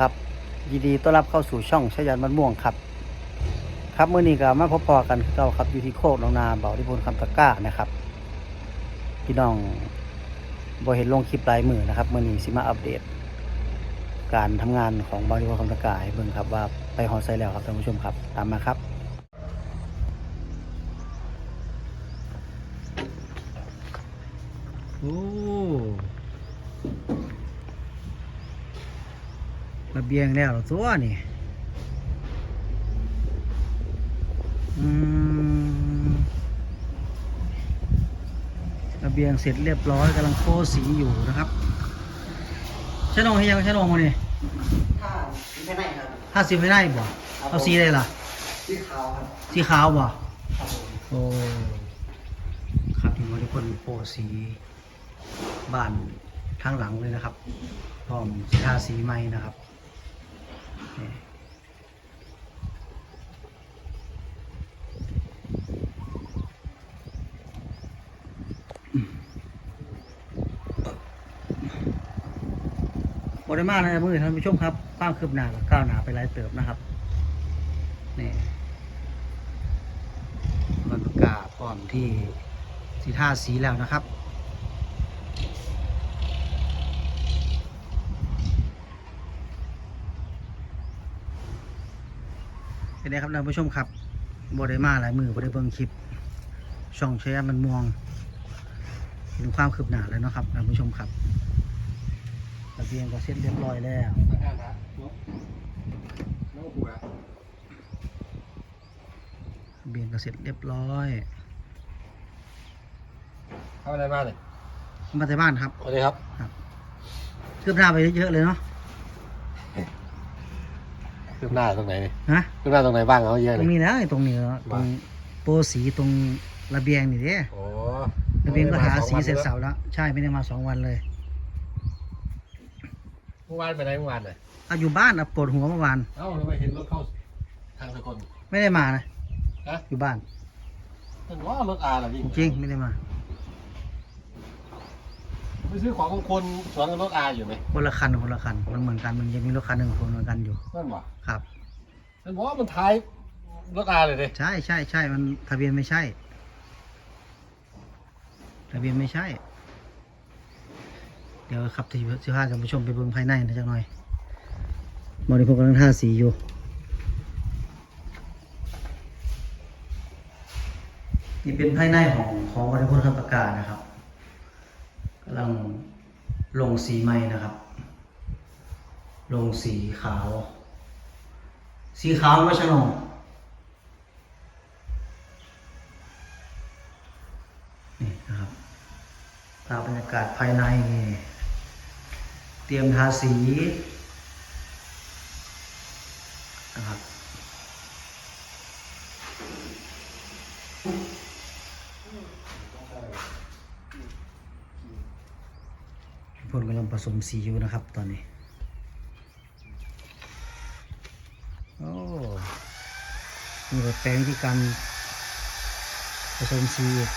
ครับยินดีต้อนรับเข้าสู่ช่องชายันมันม่วงครับ ครับเมื่อนี้ก็มาพบพอกันคือเก่าครับอยู่ที่โคกหนองนาเบาที่พลคำตะกร้านะครับพี่น้องบ่เห็นลงคลิปหลายมือนะครับเมื่อนี้สิมาอัปเดต การทำงานของบาริวารคำตะก้าให้เบิ่งครับว่าไปฮอไซแล้วครับท่านผู้ชมครับ ตามมาครับโอ้ ระเบียงแล้วตัวนี่อืมระเบียงเสร็จเรียบร้อยกำลังโคสีอยู่นะครับใช่นองให้ยังใช่นองมาเนี่ยถ้าไม่ได้ครับห้าสิบไม่ได้บ่เอาสีอะไรล่ะ สีขาวครับ สีขาวบ่ครับผมโอ้ครับที่มาทุกคนโปรสีบ้านข้างหลังเลยนะครับพร้อมสีทาสีใหม่นะครับ นี่บริมากนะครับมือท่านผู้ชมครับความคืบหน้ากับก้าวหน้าไปหลายเติบนะครับนี่มันประกาศพร้อมที่สีท่าสีแล้วนะครับ เป็นไงครับท่านผู้ชมครับบได้มาหลายมือบได้เบิ่งคลิป ช่องแชร์มันมองเห็นความคืบหน้าแล้วเนาะครับท่านผู้ชมครับระเบียงก็เสร็จเรียบร้อยแล้วประกันนะน้องหัวระเบียงก็เสร็จเรียบร้อย เข้าอะไรมาเลยมาแต่บ้านครับสวัสดีครับคืบหน้าไปเยอะเลยเนาะ ขึ้นหน้าตรงไหนนี่ฮะขึ้นหน้าตรงไหนบ้างเขาเยอะตเลรย งนี้นะไอ้ตรงนี้เนาะตรงว่าโปรสีตรงระเบียงนี่เด้โอ้ระเบียงก็ทาสีเสร็จเสาแล้ว ใช่ไม่ได้มาสองวันเลยเมื่อวานไปไหนเมื่อวานเลยเอาอยู่บ้านอะปวดหัวเมื่อวานเอ้าทำไมเห็นรถเข้าทางสกล ไม่ได้มานะฮะ อยู่บ้านมันว่ารถอาเหรอพี่จริงๆไม่ได้มา ไปซื้อของของคนสวนกับรถอาอยู่ไหมคนละคันคนละคันมันเหมือนกันมันยังมีรถคันหนึ่งคนเหมือนกันอยู่นั่นหวะครับมันบอกว่ามันท้ายรถอาเลยเลยใช่ใช่ใช่มันทะเบียนไม่ใช่ ทะเบียนไม่ใช่ เดี๋ยวขับที่สิพาท่านผู้ชมไปเบิ่งภายในนะจักหน่อยมอนิพกกำลังท่าสีอยู่นี่เป็นภายในของของบริพนคำประกาศนะครับ ต้องลงสีใหม่นะครับ ลงสีขาว สีขาวไม่ใช่หรอนี่นะครับตามบรรยากาศภายใน เตรียมทาสีนะครับ พลกำลังผสมสีอยู่นะครับตอนนี้ โอ้มีแบบแปลงที่การผสมสีอีก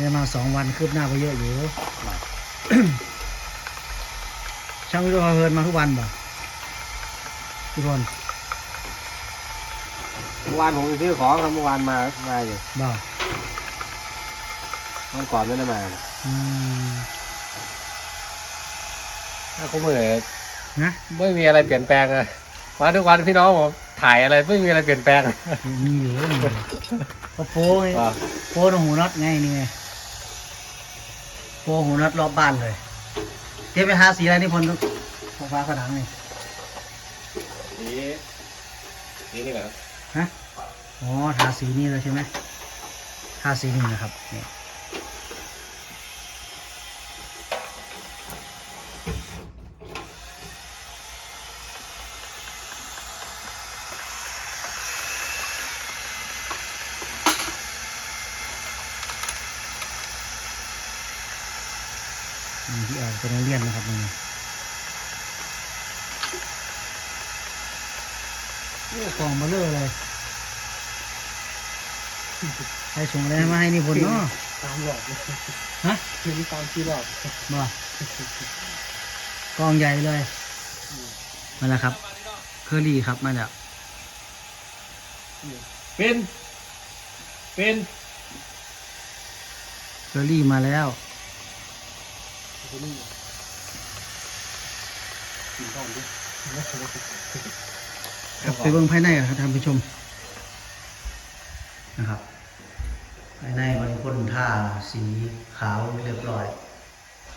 ไม่ได้มาสองวันคืบหน้าไปเยอะอยู่ช่างวิโรจน์พาเพลินมาทุกวันบ่ทุกคนเมื่อวานผมไปซื้อของครับเมื่อวานมามาอยู่บ่วันก่อนไม่ได้มาอืมถ้าเขาเมื่อนะไม่มีอะไรเปลี่ยนแปลงอะมาทุกวันพี่น้องผมถ่ายอะไรไม่มีอะไรเปลี่ยนแปลงมีอยู่มีอยู่ก็โป้ไงอ่าโป้ตรงหูน็อตไงนี่ไง โป้หูน็อตรอบบ้านเลยเจ๊ไปหาสีอะไรนี่พลฟ้าฟ้าผนังนี่สีสีนี่แหละฮะอ๋อทาสีนี่เลยใช่ไหมทาสีนี่นะครับนี่นี่ที่ เป็นเลี่ยนนะครับนี่โอ้กองมาเบลอเลยใครส่งอะไรมาให้นี่บนเนาะตามหลอดฮะคือตามที่หลอกมากองใหญ่เลยมาแล้วครับ เคอรี่ครับมาแล้วเป็น เป็นเคอรี่มาแล้ว ครับไปเบิ่งภายในกันครับท่านผู้ชม นะครับ ภายในมันพ่นท่าสีขาวเรียบร้อย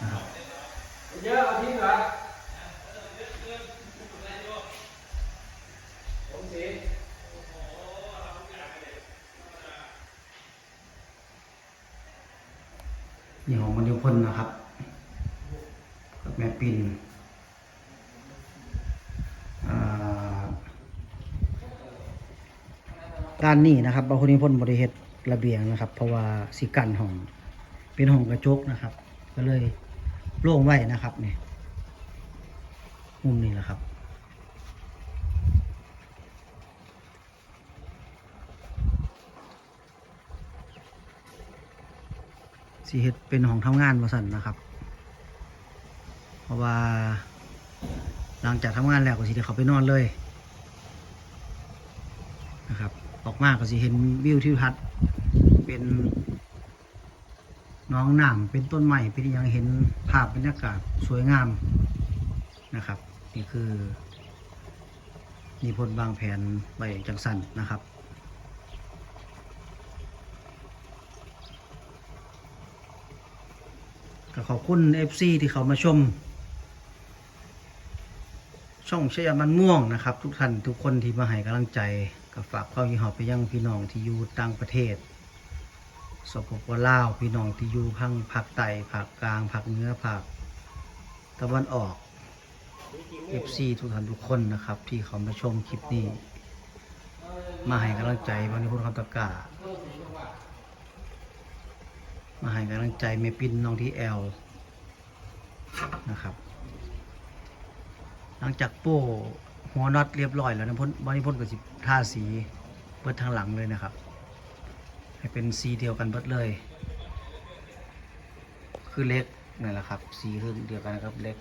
นะครับเยอะเอาทิ้งเหรอผมสีนี่ของมันยุพ่นนะครับ แม่ปินอ่าด้านนี้นะครับบางคนนี้พ่นบริเหตุระเบียงนะครับ เพราะว่าสิกันห้อง เป็นห้องกระจกนะครับ ก็เลยโล่งไว้นะครับเนี่ยมุมนี้แหละครับสีเฮ็ดเป็นห้องทำงานมาสั่นนะครับ ราะว่า หลังจากทำงานแล้วก็สิได้เขาไปนอนเลยนะครับ ออกมาก็สิเห็นวิวทิวทัศน์เป็นน้องหน้ำเป็นต้นไม้เป็นยังเห็นภาพบรรยากาศสวยงามนะครับ นี่คือนิพนธ์วางแผนไว้จังสันนะครับก็ขอบคุณ FC ที่เขามาชม ช่องชยามันม่วงนะครับ ทุกท่านทุกคนที่มาให้กำลังใจก็ฝากความยินหอบไปยังพี่น้องที่อยู่ต่างประเทศสปปลาวพี่น้องที่อยู่พังภาคใต้ภาคกลางภาคเหนือภาคตะวันออก FC ทุกท่านทุกคนนะครับ ที่เขามาชมคลิปนี้ มาให้กำลังใจวันนี้พูดคำตะกามาให้กำลังใจเมปินน้องที่แอลนะครับ หลังจากโป้หัวน็อตเรียบร้อยแล้วนะพ่นวันนี้พ่นกับสิทาสีเบิดทางหลังเลยนะครับ ให้เป็นสีเดียวกันเบิดเลย คือเล็กนั่นแหละครับ สีคือเดียวกันนะครับเล็ก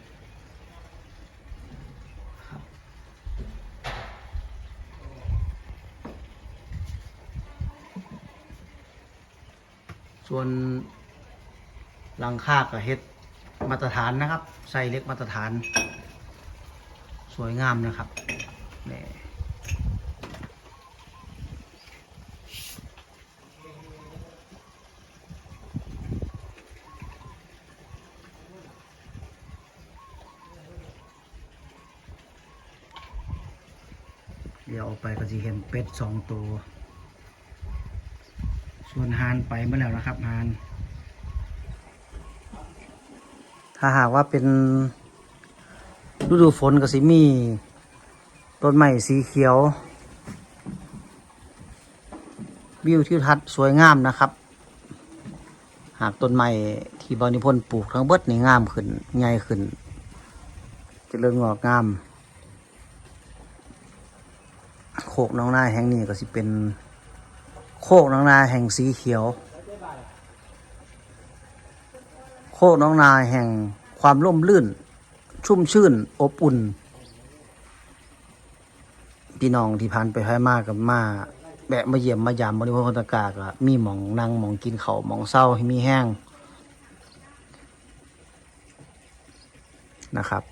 ครับส่วนหลังคากับเฮ็ดมาตรฐานนะครับ ใส่เล็กมาตรฐาน สวยงามนะครับนี่เดี๋ยวออกไปก็จะเห็นเป็ดสองตัว ส่วนฮานไปเมื่อแล้วนะครับฮาน ถ้าหากว่าเป็น ฤดูฝนก็สิมีต้นไม้สีเขียว วิวทิวทัศน์สวยงามนะครับ หากต้นไม้ที่บานิพนธ์ปลูกทั้งเบิดนี่งามขึ้นใหญ่ขึ้นจเจริญงอกงาม โคกน้องนาแห่งนี้ก็สิเป็น โคกน้องนาแห่งสีเขียว โคกน้องนาแห่งความร่มรื่น ชุ่มชื่น อบอุ่น พี่น้องที่ผ่านไปผ่านมากกับมาแบะมาเยี่ยมมายามบริโภคคนตะกากะมีหมองนั่งหมองกินเขาหมองเศร้าให้มีแห้งนะครับ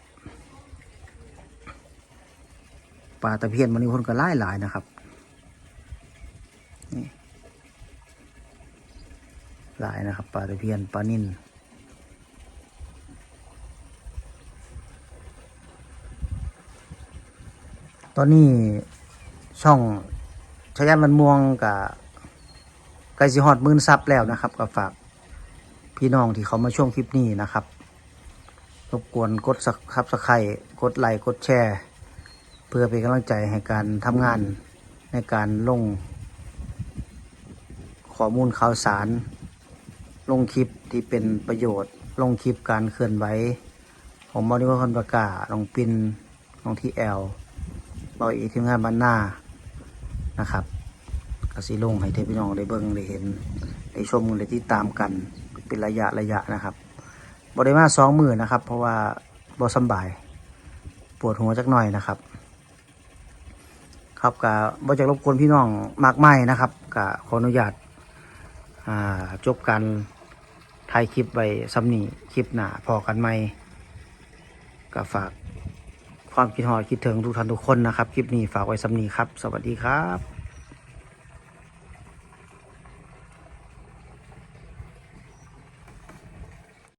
ปลาตะเพียนบริโภคก็หลายหลายนะครับหลายนะครับปลาตะเพียนปลานิ่น อนนี้ช่องชายันมันม่วงกับไกลสิฮอดมื่นซับแล้วนะครับก็ฝากพี่น้องที่เขามาช่วงคลิปนี้นะครับ รบกวนกดซับสไครต์กดไลค์กดแชร์ เพื่อเป็นกำลังใจให้การทำงานในการลงข้อมูลข่าวสาร ลงคลิปที่เป็นประโยชน์ ลงคลิปการเคลื่อนไหวของบริวารคนประกาศลงปินลงที่แอล บอยอีทีมงานบ้านหน้านะครับกสิลงให้เทพี่น้องได้เบิ่งได้เห็นได้ชมได้ติดตามกันเป็นระยะระยะนะครับบริมาสองมือนะครับ เพราะว่าบ่สำบาย ปวดหัวจักหน่อยนะครับ ครับกะบ่จากรบกวนพี่น้องมากมายนะครับกะขออนุญาตาจบการถ่ายคลิปไว้ซ้ำนี้คลิปหนาพอกันไหมก็ฝาก ความคิดหอดคิดถึงทุกท่านทุกคนนะครับ คลิปนี้ฝากไว้สำนีครับ สวัสดีครับ